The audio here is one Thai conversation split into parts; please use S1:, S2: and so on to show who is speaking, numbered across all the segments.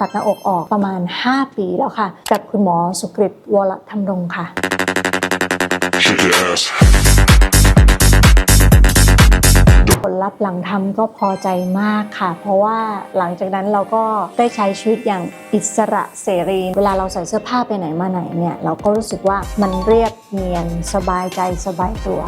S1: ตัดหน้าอกออกประมาณ 5 ปีแล้วค่ะ กับคุณหมอสุกฤตวรธรรมรงค์ค่ะ
S2: Shake your ass.
S1: ผลลัพธ์หลังทำก็พอใจมากค่ะ เพราะว่าหลังจากนั้นเราก็ได้ใช้ชีวิตอย่างอิสระเสรี เวลาเราใส่เสื้อผ้าไปไหนมาไหนเนี่ย เราก็รู้สึกว่ามันเรียบเนียนสบายใจสบายตัว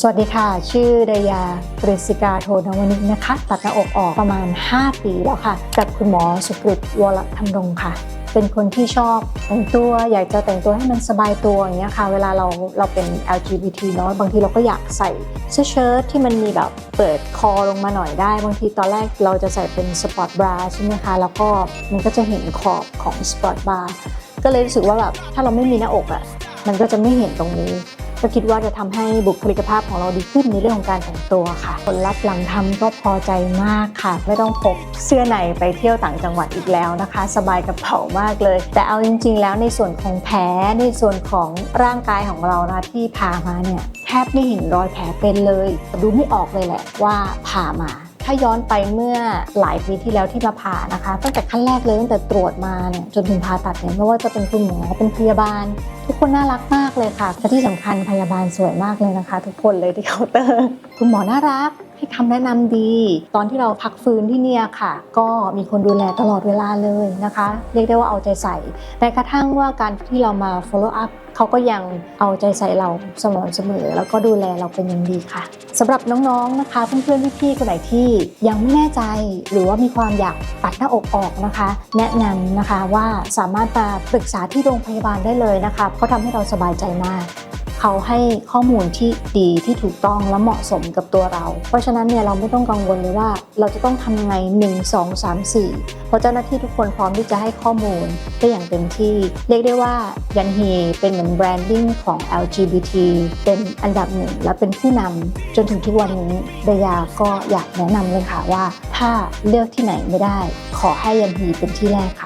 S1: สวัสดีค่ะ ชื่อดายากฤษิกาโทนวนิกนะคะ ตัดหน้าอกออกประมาณ 5 ปีแล้วค่ะ กับคุณหมอสุกฤตวรธรรมรงค์ค่ะ เป็นคนที่ชอบแต่งตัวอยากจะแต่งตัวให้มันสบายตัวอย่างเงี้ยค่ะ เวลาเราเราเป็น LGBT เนาะบางทีเราก็อยากใส่เสื้อเชิ้ตที่มันมีแบบเปิดคอลงมาหน่อยได้ บางทีตอนแรกเราจะใส่เป็นสปอร์ตบราใช่ไหมคะ แล้วก็มันก็จะเห็นขอบของสปอร์ตบราก็เลยรู้สึกว่าแบบถ้าเราไม่มีหน้าอกอะ่ะมันก็จะไม่เห็นตรงนี้ ก็คิดว่าจะทำให้บุคลิกภาพของเราดีขึ้นในเรื่องของการแต่งตัวค่ะ ผลลัพธ์หลังทำก็พอใจมากค่ะ ไม่ต้องพกเสื้อในไปเที่ยวต่างจังหวัดอีกแล้วนะคะ สบายกระเป๋ามากเลย แต่เอาจริง ๆ แล้วในส่วนของแผลในส่วนของร่างกายของเรานะที่ผ่ามาเนี่ยแทบไม่เห็นรอยแผลเป็นเลย ดูไม่ออกเลยแหละว่าผ่ามา ถ้าย้อนไปเมื่อหลายปีที่แล้วที่มาผ่านะคะ ตั้งแต่ขั้นแรกเลยตั้งแต่ตรวจมาเนี่ยจนถึงผ่าตัดเนี่ยไม่ว่าจะเป็นคุณหมอเป็นพยาบาล ทุกคนน่ารักมากเลยค่ะและที่สำคัญพยาบาลสวยมากเลยนะคะ ทุกคนเลยที่เคาน์เตอร์คุณหมอน่ารัก ให้คำแนะนำดี ตอนที่เราพักฟื้นที่เนี่ยค่ะ ก็มีคนดูแลตลอดเวลาเลยนะคะ เรียกได้ว่าเอาใจใส่แม้กระทั่งว่าการที่เรามา follow up เขาก็ยังเอาใจใส่เราเสมอเสมอ แล้วก็ดูแลเราเป็นอย่างดีค่ะสำหรับน้องๆนะคะ เพื่อนๆพี่ๆคนไหนที่ยังไม่แน่ใจ หรือว่ามีความอยากตัดหน้าอกออกนะคะ แนะนำนะคะว่าสามารถมาปรึกษาที่โรงพยาบาลได้เลยนะคะเขาทำให้เราสบายใจมาก เขาให้ข้อมูลที่ดีที่ถูกต้องและเหมาะสมกับตัวเรา เพราะฉะนั้นเนี่ยเราไม่ต้องกังวลเลยว่า เราจะต้องทำยังไง 1 2 3 4 เพราะเจ้าหน้าที่ทุกคนพร้อมที่จะให้ข้อมูลได้อย่างเต็มที่ เรียกได้ว่ายันฮีเป็นเหมือนแบรนดิ้งของ LGBT เป็นอันดับหนึ่งและเป็นผู้นำจนถึงทุกวันนี้เดยาก็อยากแนะนำเลยค่ะว่า ถ้าเลือกที่ไหนไม่ได้ ขอให้ยันฮีเป็นที่แรกค่ะ